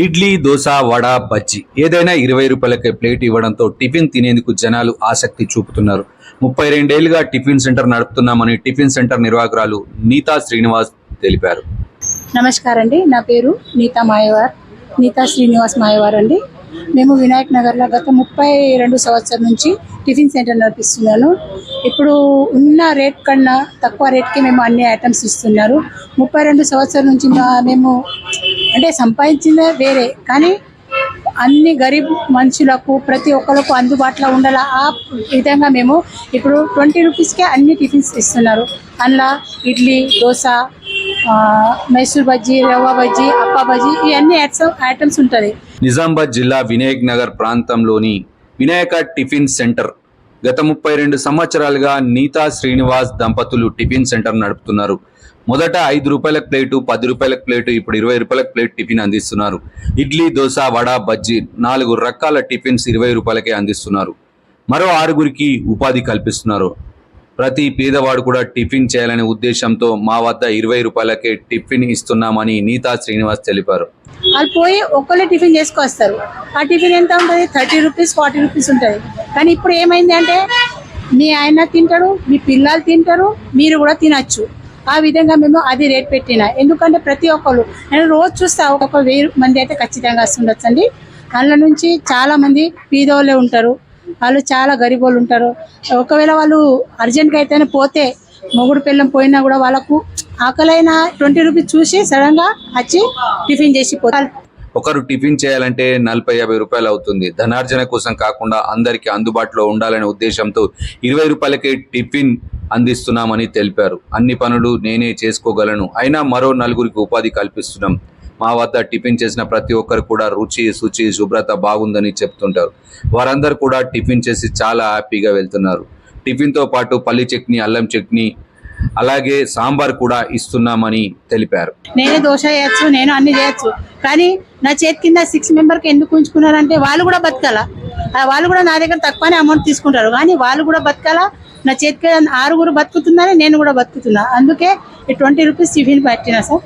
ఇడ్లీ దోశ వడ బజ్జీ. ఏదైనా ఇరవై రూపాయలకే ప్లేట్ ఇవ్వడంతో టిఫిన్ తినేందుకు జనాలు ఆసక్తి చూపుతున్నారు. ముప్పై రెండేళ్ళుగా టిఫిన్ సెంటర్ నడుపుతున్నామని టిఫిన్ సెంటర్ నిర్వాహకురాలు నీతా శ్రీనివాస్ తెలిపారు. నమస్కారం అండి నా పేరు నీతా మాయవార్. నీతా శ్రీనివాస్ మాయవార్ అండి. మేము వినాయక్ నగర్లో గత ముప్పై రెండు సంవత్సరం నుంచి టిఫిన్ సెంటర్ నడిపిస్తున్నాను. ఇప్పుడు ఉన్న రేట్ కన్నా తక్కువ రేట్కి మేము అన్ని ఐటమ్స్ ఇస్తున్నారు. ముప్పై రెండు సంవత్సరం నుంచి మేము అంటే సంపాదించిందే వేరే. కానీ అన్ని గరీబ్ మనుషులకు ప్రతి ఒక్కరికి అందుబాటులో ఉండాలి ఆ విధంగా మేము ఇప్పుడు ట్వంటీ రూపీస్కే అన్ని టిఫిన్స్ ఇస్తున్నారు. అందులో ఇడ్లీ దోశ మైసూర్ బజ్జీ రవ్వ బజ్జీ అప్ప బజ్జీ ఇవన్నీ ఐటమ్స్ ఐటమ్స్ ఉంటుంది. నిజామాబాద్ జిల్లా వినాయక్ నగర్ ప్రాంతంలోని వినాయక టిఫిన్ సెంటర్ గత ముప్పై రెండు సంవత్సరాలుగా నీతా శ్రీనివాస్ దంపతులు టిఫిన్ సెంటర్ నడుపుతున్నారు. మొదట ఐదు రూపాయల ప్లేటు పది రూపాయల ప్లేటు ఇప్పుడు ఇరవై రూపాయల ప్లేట్ టిఫిన్ అందిస్తున్నారు. ఇడ్లీ దోశ వడ బజ్జీ నాలుగు రకాల టిఫిన్స్ ఇరవై రూపాయలకే అందిస్తున్నారు. మరో ఆరుగురికి ఉపాధి కల్పిస్తున్నారు. ప్రతి పేదవాడు కూడా టిఫిన్ చేయాలనే ఉద్దేశంతో మా వద్ద ఇరవై రూపాయలకే టిఫిన్ ఇస్తున్నామని నీతా శ్రీనివాస్ తెలిపారు. వాళ్ళు పోయి ఒక్కళ్ళే టిఫిన్ చేసుకొస్తారు. ఆ టిఫిన్ ఎంత ఉంటుంది? థర్టీ రూపీస్ ఫార్టీ రూపీస్ ఉంటుంది కానీ ఇప్పుడు ఏమైంది అంటే మీ ఆయన తింటాడు మీ పిల్లలు తింటారు మీరు కూడా తినచ్చు. ఆ విధంగా మేము అది రేట్ పెట్టిన. ఎందుకంటే ప్రతి ఒక్కరు నేను రోజు చూస్తా ఒక్కొక్క వెయ్యి మంది అయితే ఖచ్చితంగా వస్తుండొచ్చండి. అందులో నుంచి చాలా మంది పీదోళ్ళే ఉంటారు. వాళ్ళు చాలా గరీబ్ ఉంటారు. ఒకవేళ వాళ్ళు అర్జెంట్గా అయితేనే పోతే మొగుడు పిల్లం పోయినా కూడా వాళ్ళకు ఆకలైన ట్వంటీ రూపీస్ చూసి సడన్గా వచ్చి టిఫిన్ చేసి పోతారు. ఒకరు టిఫిన్ చేయాలంటే నలభై యాభై రూపాయలు అవుతుంది. ధనార్జన కోసం కాకుండా అందరికీ అందుబాటులో ఉండాలనే ఉద్దేశంతో ఇరవై రూపాయలకే టిఫిన్ అందిస్తున్నామని తెలిపారు. అన్ని పనులు నేనే చేసుకోగలను. అయినా మరో నలుగురికి ఉపాధి కల్పిస్తున్నాం. మా వద్ద టిఫిన్ చేసిన ప్రతి ఒక్కరు కూడా రుచి శుచి శుభ్రత బాగుందని చెప్తుంటారు. వారందరూ కూడా టిఫిన్ చేసి చాలా హ్యాపీగా వెళ్తున్నారు. టిఫిన్తో పాటు పల్లి చట్నీ అల్లం చట్నీ అలాగే సాంబార్ కూడా ఇస్తున్నామని తెలిపారు. నేనే దోశ చేయొచ్చు నేను అన్ని చేయొచ్చు. కానీ నా చేతి కింద సిక్స్ మెంబర్కి ఎందుకు ఉంచుకున్నారంటే వాళ్ళు కూడా బతకాల? వాళ్ళు కూడా నా దగ్గర తక్కువనే అమౌంట్ తీసుకుంటారు. కానీ వాళ్ళు కూడా బతకాల? నా చేతికి ఆరుగురు బతుకుతున్నారని నేను కూడా బతుకుతున్నా. అందుకే ఈ ట్వంటీ రూపీస్ టిఫిన్ పెట్టినా సార్.